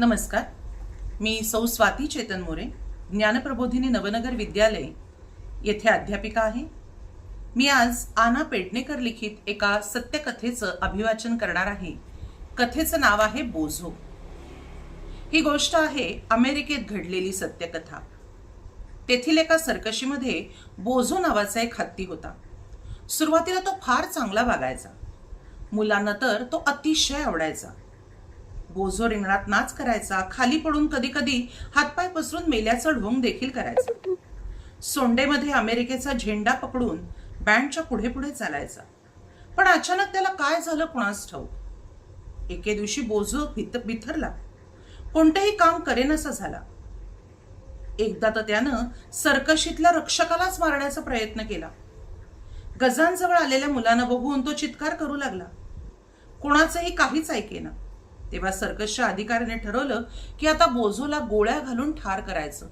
नमस्कार. मी सौ स्वाती चेतन मोरे ज्ञानप्रबोधिनी नवनगर विद्यालय येथे अध्यापिका आहे. मी आज आना पेडणेकर लिखित एका सत्यकथेचं अभिवाचन करणार आहे. कथेचं नाव आहे बोझो. ही गोष्ट आहे अमेरिकेत घडलेली सत्यकथा. तेथील एका सर्कशीमध्ये बोझो नावाचा एक हत्ती होता. सुरुवातीला तो फार चांगला वागायचा. मुलांना तर तो अतिशय आवडायचा. बोझो रिंगणात नाच करायचा खाली पडून कधी कधी हातपाय पसरून मेल्याचा ढोंग देखील करायचा. सोंडेमध्ये अमेरिकेचा झेंडा पकडून बँडच्या पुढे पुढे चालायचा. पण अचानक त्याला काय झालं कुणास ठाऊक? एके दिवशी बोझो भित बिथरला. कोणतेही काम करेनसा झाला. एकदा तर त्यानं सर्कशीतल्या रक्षकालाच मारण्याचा प्रयत्न केला. गजांजवळ आलेल्या मुलांना बघून तो चित्कार करू लागला. कोणाचंही काहीच ऐकेना. तेव्हा सर्कसच्या अधिकाऱ्याने ठरवलं की आता बोझोला गोळ्या घालून ठार करायचं.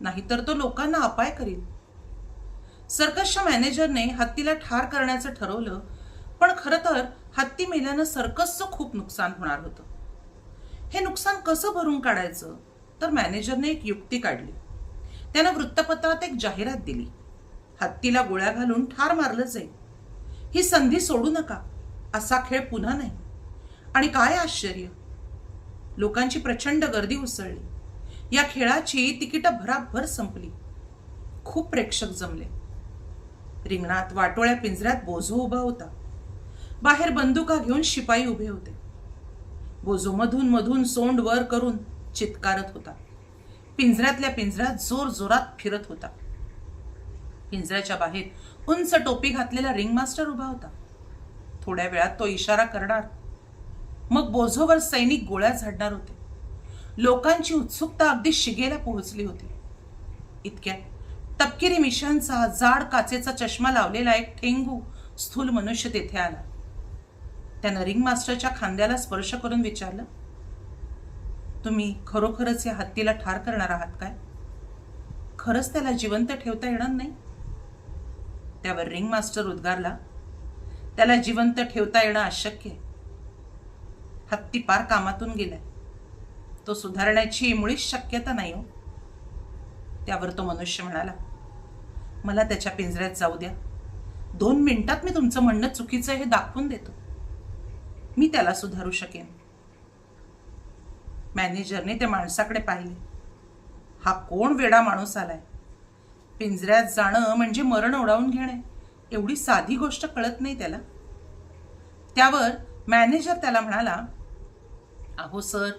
नाहीतर तो लोकांना अपाय करील. सर्कसच्या मॅनेजरने हत्तीला ठार करण्याचं ठरवलं पण खरं तर हत्ती मेल्यानं सर्कसचं खूप नुकसान होणार होतं. हे नुकसान कसं भरून काढायचं? तर मॅनेजरने एक युक्ती काढली. त्यानं वृत्तपत्रात एक जाहिरात दिली. हत्तीला गोळ्या घालून ठार मारलं जाईल. ही संधी सोडू नका. असा खेळ पुन्हा नाही. आणि काय आश्चर्य? लोकांची प्रचंड गर्दी उसळली. या खेळाची तिकीटं भराभर संपली. खूप प्रेक्षक जमले. रिंगणात वाटोळ्या पिंजऱ्यात बोझो उभा होता. बाहेर बंदुका घेऊन शिपाई उभे होते. बोझो मधून मधून सोंड वर करून चित्कारत होता. पिंजऱ्यातल्या पिंजऱ्यात जोर जोरात फिरत होता. पिंजऱ्याच्या बाहेर उंच टोपी घातलेला रिंग मास्टर उभा होता. थोड्या वेळात तो इशारा करणार मग बोझोवर सैनिक गोळ्या झाडणार होते. लोकांची उत्सुकता अगदी शिगेला पोहोचली होती. इतक्यात तपकिरी मिशांचा जाड काचेचा चष्मा लावलेला एक ठेंगू स्थूल मनुष्य तेथे आला. त्यानं रिंग मास्टरच्या खांद्याला स्पर्श करून विचारलं तुम्ही खरोखरच या हत्तीला ठार करणार आहात काय? खरंच त्याला जिवंत ठेवता येणार नाही? त्यावर रिंग मास्टर उद्गारला त्याला जिवंत ठेवता येणं अशक्य आहे. हत्तीपार कामातून गेलाय. तो सुधारण्याची मुळीच शक्यता नाही हो. त्यावर तो मनुष्य म्हणाला मला त्याच्या पिंजऱ्यात जाऊ द्या. दोन मिनिटात मी तुमचं म्हणणं चुकीचं हे दाखवून देतो. मी त्याला सुधारू शकेन. मॅनेजरने त्या माणसाकडे पाहिले. हा कोण वेडा माणूस आलाय? पिंजऱ्यात जाणं म्हणजे मरण ओढावून घेणे. एवढी साधी गोष्ट कळत नाही त्याला. त्यावर मॅनेजर त्याला म्हणाला अहो सर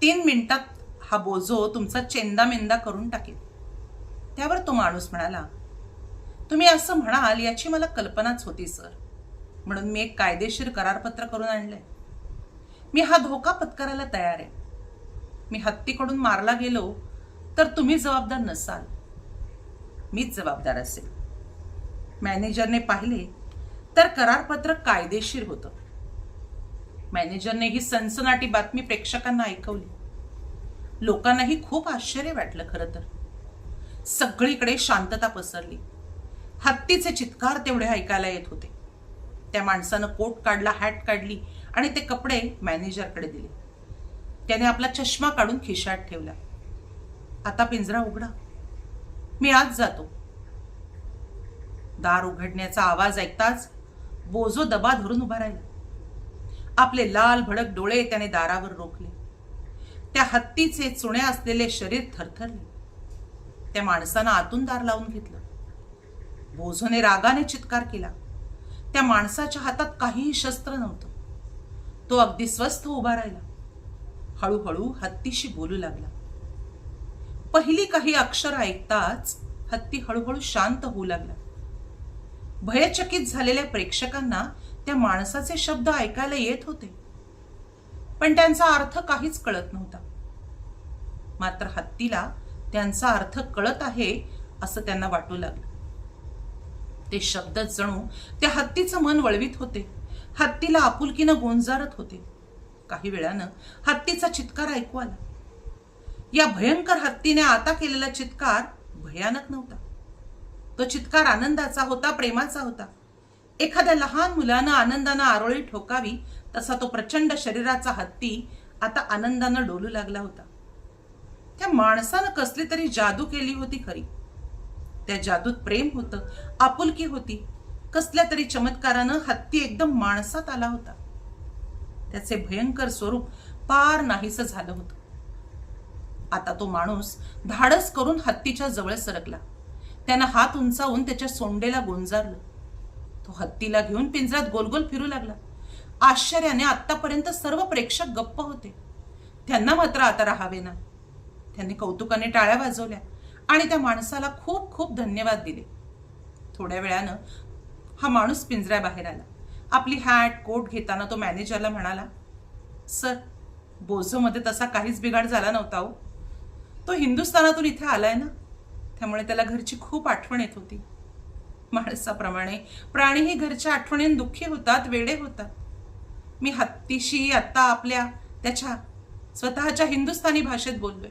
तीन मिनिटात हा बोजो तुमचा चेंदामेंदा करून टाकेल. त्यावर तो माणूस म्हणाला तुम्ही असं म्हणाल याची मला कल्पनाच होती सर. म्हणून मी एक कायदेशीर करारपत्र करून आणलंय. मी हा धोका पत्करायला तयार आहे. मी हत्तीकडून मारला गेलो तर तुम्ही जबाबदार नसाल. मीच जबाबदार असेल. मॅनेजरने पाहिले तर करारपत्र कायदेशीर होतं. मॅनेजरने ही सनसनाटी बातमी प्रेक्षकांना ऐकवली. लोकांनाही खूप आश्चर्य वाटलं खरं तर. सगळीकडे शांतता पसरली. हत्तीचे चित्कार तेवढे ऐकायला येत होते. त्या माणसानं कोट काढला हॅट काढली आणि ते कपडे मॅनेजरकडे दिले. त्याने आपला चष्मा काढून खिशात ठेवला. आता पिंजरा उघडा. मी आज जातो. दार उघडण्याचा आवाज ऐकताच बोजो दबा धरून उभा राहिला. आपले लाल भडक डोळे त्याने दारावर रोखले. त्या हत्तीचे चुण्या असलेले शरीर थरथरले. त्या माणसानं आतून दार लावून घेतलं. बोझोने रागाने चित्कार केला. त्या माणसाच्या हातात काहीही शस्त्र नव्हतं. तो अगदी स्वस्थ उभा राहिला. हळूहळू हत्तीशी बोलू लागला. पहिली काही अक्षर ऐकताच हत्ती हळूहळू शांत होऊ लागला. भयचकित झालेल्या प्रेक्षकांना त्या माणसाचे शब्द ऐकायला येत होते. पण त्यांचा अर्थ काहीच कळत नव्हता. मात्र हत्तीला त्यांचा अर्थ कळत आहे असं त्यांना वाटू लागलं. ते शब्दच जणू त्या हत्तीचं मन वळवीत होते. हत्तीला आपुलकीनं गोंजारत होते. काही वेळानं हत्तीचा चित्कार ऐकू आला. या भयंकर हत्तीने आता केलेला चित्कार भयानक नव्हता. तो चित्कार आनंदाचा होता प्रेमाचा होता. एखाद्या लहान मुलानं आनंदानं आरोळी ठोकावी तसा तो प्रचंड शरीराचा हत्ती आता आनंदानं डोलू लागला होता. त्या माणसानं कसली तरी जादू केली होती खरी. त्या जादूत प्रेम होतं आपुलकी होती. कसल्या तरी चमत्कारानं हत्ती एकदम माणसात आला होता. त्याचे भयंकर स्वरूप पार नाहीसं झालं होतं. आता तो माणूस धाडस करून हत्तीच्या जवळ सरकला. त्यानं हात उंचावून त्याच्या सोंडेला गोंजारलं. तो हत्तीला घेऊन पिंजऱ्यात गोलगोल फिरू लागला. आश्चर्याने आतापर्यंत सर्व प्रेक्षक गप्प होते. त्यांना मात्र आता राहावे ना. त्यांनी कौतुकाने टाळ्या वाजवल्या आणि त्या माणसाला खूप खूप धन्यवाद दिले. थोड्या वेळानं हा माणूस पिंजऱ्याबाहेर आला. आपली हॅट कोट घेताना तो मॅनेजरला म्हणाला सर बोझोमध्ये तसा काहीच बिघाड झाला नव्हता हो. तो हिंदुस्थानातून इथे आलाय ना. त्यामुळे त्याला घरची खूप आठवण येत होती. माणसाप्रमाणे. प्राणीही घरच्या आठवणीने दुःखी होतात वेडे होतात. मी हत्तीशी आत्ता आपल्या त्याच्या स्वतःच्या हिंदुस्थानी भाषेत बोललोय.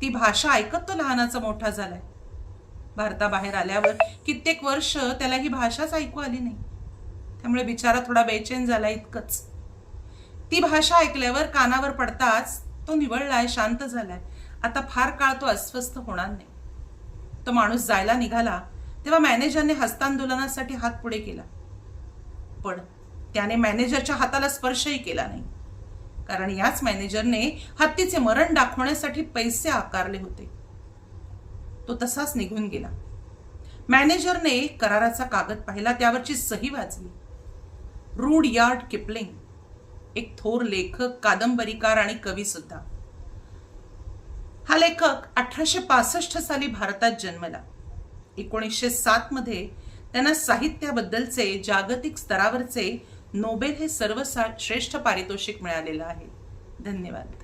ती भाषा ऐकत तो लहानाचा मोठा झालाय. भारताबाहेर आल्यावर कित्येक वर्ष त्याला ही भाषाच ऐकू आली नाही. त्यामुळे बिचारा थोडा बेचैन झाला इतकंच. ती भाषा ऐकल्यावर कानावर पडताच तो निवळलाय शांत झालाय. आता फार काळ तो अस्वस्थ होणार नाही. तो माणूस जायला निघाला तेव्हा मॅनेजरने हस्तांदोलनासाठी हात पुढे केला. पण त्याने मॅनेजरच्या हाताला स्पर्शही केला नाही. कारण याच मॅनेजरने हत्तीचे मरण दाखवण्यासाठी पैसे आकारले होते. तो तसाच निघून गेला. मॅनेजरने कराराचा कागद पाहिला त्यावरची सही वाचली. रूड यार्ड किपलिंग एक थोर लेखक कादंबरीकार आणि कवी सुद्धा. हा लेखक अठराशे पासष्ट साली भारतात जन्मला. एकोणीसशे सातमध्ये त्यांना साहित्याबद्दलचे जागतिक स्तरावरचे नोबेल हे सर्वश्रेष्ठ पारितोषिक मिळालेलं आहे. धन्यवाद.